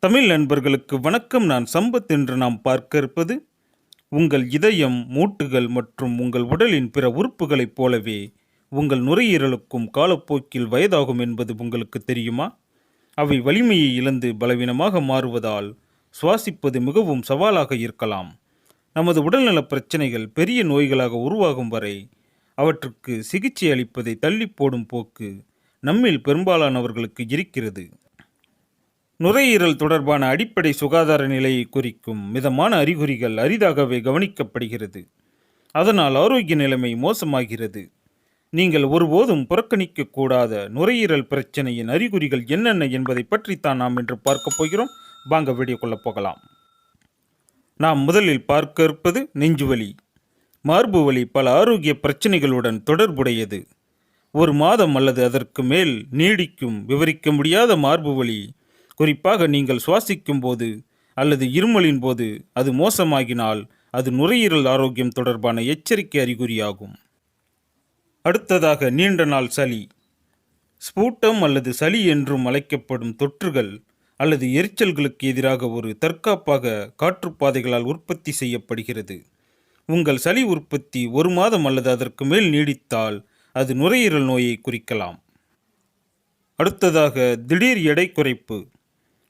தமிழ் நண்பர்களுக்கு வணக்கம். நான் சம்பத் என்று நாம் பார்க்க இருப்பது உங்கள் இதயம் மூட்டுகள் மற்றும் உங்கள் உடலின் பிற உறுப்புகளைப் போலவே உங்கள் நுரையீரலுக்கும் காலப்போக்கில் வயதாகும் என்பது உங்களுக்கு தெரியுமா? அவை வலிமையை இழந்து பலவீனமாக மாறுவதால் சுவாசிப்பது மிகவும் சவாலாக இருக்கலாம். நமது உடல்நலப் பிரச்சனைகள் பெரிய நோய்களாக உருவாகும் வரை அவற்றுக்கு சிகிச்சை அளிப்பதை தள்ளி போடும் போக்கு நம்மில் பெரும்பாலானவர்களுக்கு இருக்கிறது. நுரையீரல் தொடர்பான அடிப்படை சுகாதார நிலையை குறிக்கும் மிதமான அறிகுறிகள் அரிதாகவே கவனிக்கப்படுகிறது. அதனால் ஆரோக்கிய நிலைமை மோசமாகிறது. நீங்கள் ஒருபோதும் புறக்கணிக்கக்கூடாத நுரையீரல் பிரச்சனையின் அறிகுறிகள் என்னென்ன என்பதை பற்றித்தான் நாம் இன்று பார்க்க போகிறோம். வாங்க வீடியோக்குள்ள போகலாம். நாம் முதலில் பார்க்க இருப்பது நெஞ்சுவலி. மார்பு வலி பல ஆரோக்கிய பிரச்சனைகளுடன் தொடர்புடையது. ஒரு மாதம் அல்லது அதற்கு மேல் நீடிக்கும் விவரிக்க முடியாத மார்பு வலி குறிப்பாக நீங்கள் சுவாசிக்கும் போது அல்லது இருமலின் போது அது மோசமாகினால் அது நுரையீரல் ஆரோக்கியம் தொடர்பான எச்சரிக்கை அறிகுறியாகும். அடுத்ததாக நீண்ட நாள் சளி. ஸ்பூட்டம் அல்லது சளி என்றும் அழைக்கப்படும் தொற்றுகள் அல்லது எரிச்சல்களுக்கு எதிராக ஒரு தற்காப்பாக காற்றுப்பாதைகளால் உற்பத்தி செய்யப்படுகிறது. உங்கள் சளி உற்பத்தி ஒரு மாதம் அல்லது அதற்கு மேல் நீடித்தால் அது நுரையீரல் நோயை குறிக்கலாம். அடுத்ததாக திடீர் எடை குறைப்பு.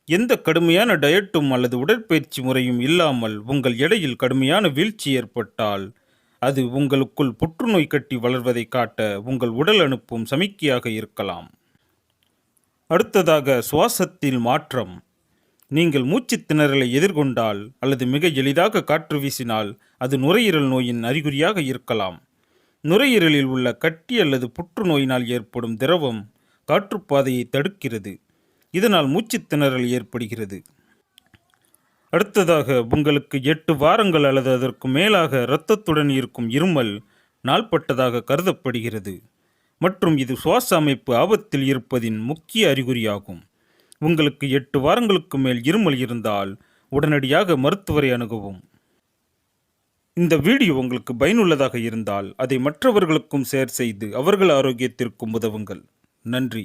எந்த கடுமையான டயட்டும் அல்லது உடற்பயிற்சி முறையும் இல்லாமல் உங்கள் எடையில் கடுமையான வீழ்ச்சி ஏற்பட்டால் அது உங்களுக்குள் புற்றுநோய் கட்டி வளர்வதை காட்ட உங்கள் உடல் அனுப்பும் சமிக்கையாக இருக்கலாம். அடுத்ததாக சுவாசத்தில் மாற்றம். நீங்கள் மூச்சுத் திணறலை எதிர்கொண்டால் அல்லது மிக எளிதாக காற்று வீசினால் அது நுரையீரல் நோயின் அறிகுறியாக இருக்கலாம். நுரையீரலில் உள்ள கட்டி அல்லது புற்றுநோயினால் ஏற்படும் திரவம் காற்றுப்பாதையை தடுக்கிறது. இதனால் மூச்சு திணறல் ஏற்படுகிறது. அடுத்ததாக உங்களுக்கு எட்டு வாரங்கள் அல்லது அதற்கு மேலாக இரத்தத்துடன் இருக்கும் இருமல் நாள்பட்டதாக கருதப்படுகிறது. மற்றும் இது சுவாச அமைப்பு ஆபத்தில் இருப்பதின் முக்கிய அறிகுறியாகும். உங்களுக்கு எட்டு வாரங்களுக்கு மேல் இருமல் இருந்தால் உடனடியாக மருத்துவரை அணுகவும். இந்த வீடியோ உங்களுக்கு பயனுள்ளதாக இருந்தால் அதை மற்றவர்களுக்கும் ஷேர் செய்து அவர்கள் ஆரோக்கியத்திற்கும் உதவுங்கள். நன்றி.